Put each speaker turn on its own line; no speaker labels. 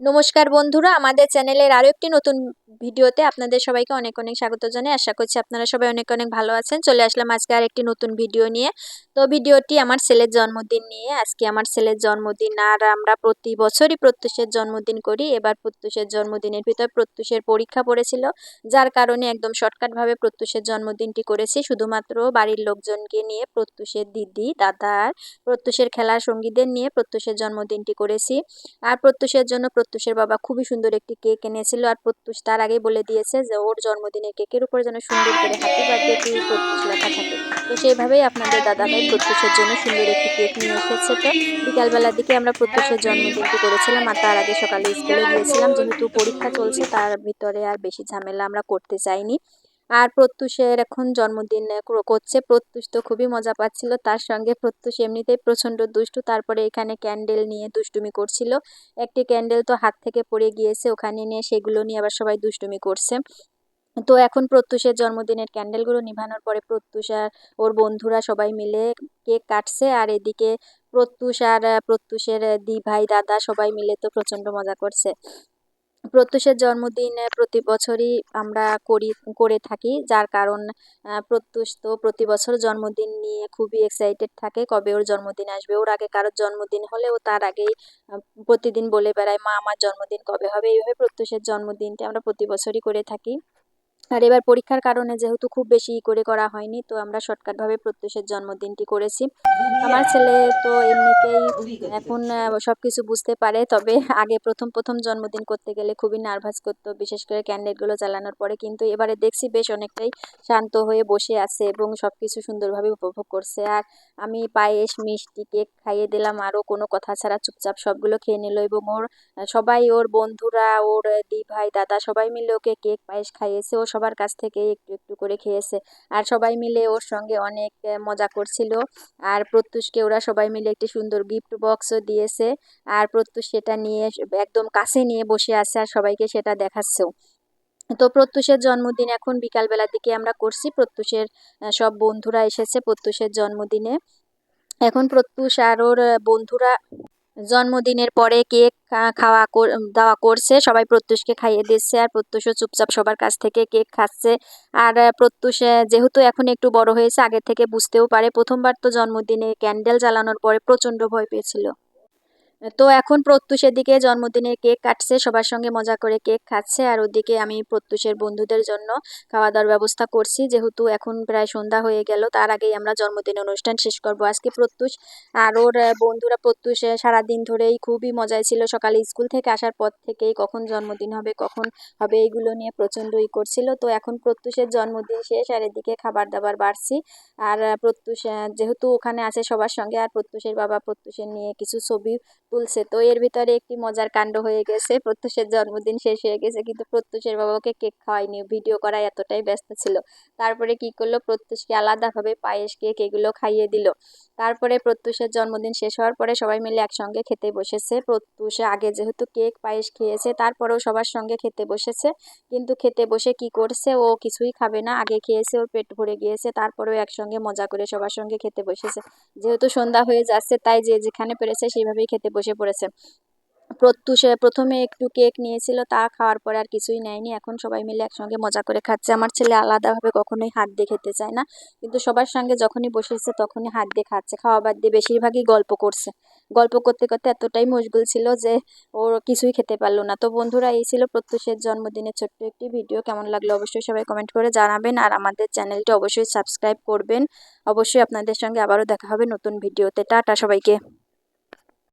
নমস্কার বন্ধুরা, আমাদের চ্যানেলের আরও একটি নতুন ভিডিওতে আপনাদের সবাইকে অনেক অনেক স্বাগত জানাই। আশা করছি আপনারা সবাই অনেক অনেক ভালো আছেন। চলে আসলাম আজকে আর একটি নতুন ভিডিও নিয়ে। তো ভিডিওটি আমার ছেলের জন্মদিন নিয়ে। আজকে আমার ছেলের জন্মদিন আর আমরা প্রতি বছরই প্রত্যুষের জন্মদিন করি। এবার প্রত্যুষের জন্মদিনের ভিতর প্রত্যুষের পরীক্ষা পড়েছিল, যার কারণে একদম শর্টকাটভাবে প্রত্যুষের জন্মদিনটি করেছি। শুধুমাত্র বাড়ির লোকজনকে নিয়ে প্রত্যুষের দিদি, দাদা আর প্রত্যুষের খেলার সঙ্গীদের নিয়ে প্রত্যুষের জন্মদিনটি করেছি। আর প্রত্যুষের জন্য প্রত্যুষের বাবা খুবই সুন্দর একটি কেক এনেছিল আর প্রত্যুষ তার আগেই বলে দিয়েছে যে ওর জন্মদিনের কেকের উপরে যেন সুন্দর করে হ্যাপি বার্থডে টু প্রত্যুষ লেখা থাকে। তো সেইভাবেই আপনাদের দাদা ভাই প্রত্যুষের জন্য সুন্দর একটি কেক নিয়ে এসেছে। তো বিকালবেলার দিকে আমরা প্রত্যুষের জন্মদিনটি করেছিলাম আর তার আগে সকালে স্কুলে গিয়েছিলাম। যেহেতু পরীক্ষা চলছে, তার ভিতরে আর বেশি ঝামেলা আমরা করতে চাইনি। আর প্রত্যুষের এখন জন্মদিন করছে। প্রত্যুষ তো খুবই মজা পাচ্ছিল। তার সঙ্গে প্রত্যুষ এমনিতেই প্রচণ্ড দুষ্টু। তারপরে এখানে ক্যান্ডেল নিয়ে দুষ্টুমি করছিল। একটি ক্যান্ডেল তো হাত থেকে পড়ে গিয়েছে। ওখানে নিয়ে সেগুলো নিয়ে আবার সবাই দুষ্টুমি করছে। তো এখন প্রত্যুষের জন্মদিনের ক্যান্ডেলগুলো নিভানোর পরে প্রত্যুষ আর ওর বন্ধুরা সবাই মিলে কেক কাটছে। আর এদিকে প্রত্যুষ আর প্রত্যুষের দি ভাই দাদা সবাই মিলে তো প্রচণ্ড মজা করছে। প্রত্যুষের জন্মদিন প্রতি বছরই আমরা করি, করে থাকি, যার কারণ প্রত্যুষ তো প্রতি বছর জন্মদিন নিয়ে খুবই এক্সাইটেড থাকে, কবে ওর জন্মদিন আসবে, ওর আগে কারোর জন্মদিন হলেও তার আগেই প্রতিদিন বলে বেড়ায়, মা, আমার জন্মদিন কবে হবে? এইভাবে প্রত্যুষের জন্মদিনটা আমরা প্রতি বছরই করে থাকি। আর এবার পরীক্ষার কারণে যেহেতু খুব বেশি করে করা হয়নি, তো আমরা শর্টকাটভাবে প্রত্যুষের জন্মদিনটি করেছি। আমার ছেলে তো এমনিতেই এখন সব কিছু বুঝতে পারে, তবে আগে প্রথম প্রথম জন্মদিন করতে গেলে খুবই নার্ভাস করতো, বিশেষ করে ক্যান্ডেলগুলো জ্বালানোর পরে, কিন্তু এবারে দেখছি বেশ অনেকটাই শান্ত হয়ে বসে আছে এবং সব কিছু সুন্দরভাবে উপভোগ করছে। আর আমি পায়েস, মিষ্টি, কেক খাইয়ে দিলাম, আরও কোনো কথা ছাড়া চুপচাপ সবগুলো খেয়ে নিল এবং ওর সবাই, ওর বন্ধুরা, ওর দি ভাই দাদা সবাই মিলে ওকে কেক, পায়েস খাইয়েছে। ও সবার কাছ থেকে একটু একটু করে খেয়েছে। আর সবাই মিলে ওর সঙ্গে অনেক মজা করছিল। আর প্রত্যুষকে ওরা সবাই মিলে একটি সুন্দর গিফট বক্সও দিয়েছে। আর প্রত্যুষ সেটা নিয়ে একদম কাছে নিয়ে বসে আছে আর সবাইকে সেটা দেখাচ্ছেও তো প্রত্যুষের জন্মদিন এখন বিকালবেলার দিকে আমরা করছি। প্রত্যুষের সব বন্ধুরা এসেছে প্রত্যুষের জন্মদিনে। এখন প্রত্যুষ আর ওর বন্ধুরা জন্মদিনের পরে কেক খাওয়া দাওয়া করছে, সবাই প্রত্যুষকে খাইয়ে দিচ্ছে আর প্রত্যুষও চুপচাপ সবার কাছ থেকে কেক খাচ্ছে। আর প্রত্যুষ যেহেতু এখন একটু বড় হয়েছে আগে থেকে বুঝতেও পারে। প্রথমবার তো জন্মদিনে ক্যান্ডেল জ্বালানোর পরে প্রচণ্ড ভয় পেয়েছিল। তো এখন প্রত্যুষের দিকে জন্মদিনের কেক কাটছে, সবার সঙ্গে মজা করে কেক খাচ্ছে, আর ওদিকে আমি প্রত্যুষের বন্ধুদের জন্য খাওয়া দাওয়ার ব্যবস্থা করছি। যেহেতু এখন প্রায় সন্ধ্যা হয়ে গেল, তার আগেই আমরা জন্মদিনের অনুষ্ঠান শেষ করব। আজকে প্রত্যুষ আর ওর বন্ধুরা প্রত্যুষ সারাদিন ধরেই খুবই মজায় ছিল। সকালে স্কুল থেকে আসার পর থেকেই কখন জন্মদিন হবে, কখন হবে এইগুলো নিয়ে প্রচণ্ড ই করছিল। তো এখন প্রত্যুষের জন্মদিন শেষ, আর এদিকে খাবার দাবার বাড়ছি। আর প্রত্যুষ যেহেতু ওখানে আছে সবার সঙ্গে, আর প্রত্যুষের বাবা প্রত্যুষের নিয়ে কিছু ছবি তুলছে। তো এর ভিতরে একটি মজার কাণ্ড হয়ে গেছে। প্রত্যুষের জন্মদিন শেষ হয়ে গেছে, কিন্তু প্রত্যুষের বাবাকে কেক খাওয়ায়নি। ভিডিও করায় এতটাই ব্যস্ত ছিল। তারপরে কি করল? প্রত্যুষকে আলাদাভাবে পায়েস কেক এগুলো খাইয়ে দিল। তারপরে প্রত্যুষের জন্মদিন শেষ হওয়ার পরে সবাই মিলে একসঙ্গে খেতে বসেছে। প্রত্যুষে আগে যেহেতু কেক, পায়েস খেয়েছে, তারপরেও সবার সঙ্গে খেতে বসেছে। কিন্তু খেতে বসে কি করছে? ও কিছুই খাবে না। আগে খেয়েছে, ওর পেট ভরে গিয়েছে, তারপরেও একসঙ্গে মজা করে সবার সঙ্গে খেতে বসেছে। যেহেতু সন্ধ্যা হয়ে যাচ্ছে, তাই যে যেখানে পেরেছে সেইভাবেই খেতে বসে পড়েছে। প্রত্যুষে প্রথমে একটু কেক নিয়েছিল, তা খাওয়ার পরে আর কিছুই নেয়নি। এখন সবাই মিলে একসঙ্গে মজা করে খাচ্ছে। আমার ছেলে আলাদাভাবে কখনোই হাত দিয়ে খেতে চায় না। কিন্তু সবার সঙ্গে যখনই বসেছে, তখনই হাত দিয়ে খাচ্ছে। খাওয়া বাদ দিয়ে বেশিরভাগই গল্প করছে। গল্প করতে করতে এতটাই মশগুল ছিল যে ওর কিছুই খেতে পারল না। তো বন্ধুরা, এই ছিল প্রত্যুষের জন্মদিনের ছোট্ট একটি ভিডিও। কেমন লাগল অবশ্যই সবাই কমেন্ট করে জানাবেন। আর আমাদের চ্যানেলটি অবশ্যই সাবস্ক্রাইব করবেন। অবশ্যই আপনাদের সঙ্গে আবারও দেখা হবে নতুন ভিডিওতে। টাটা সবাইকে।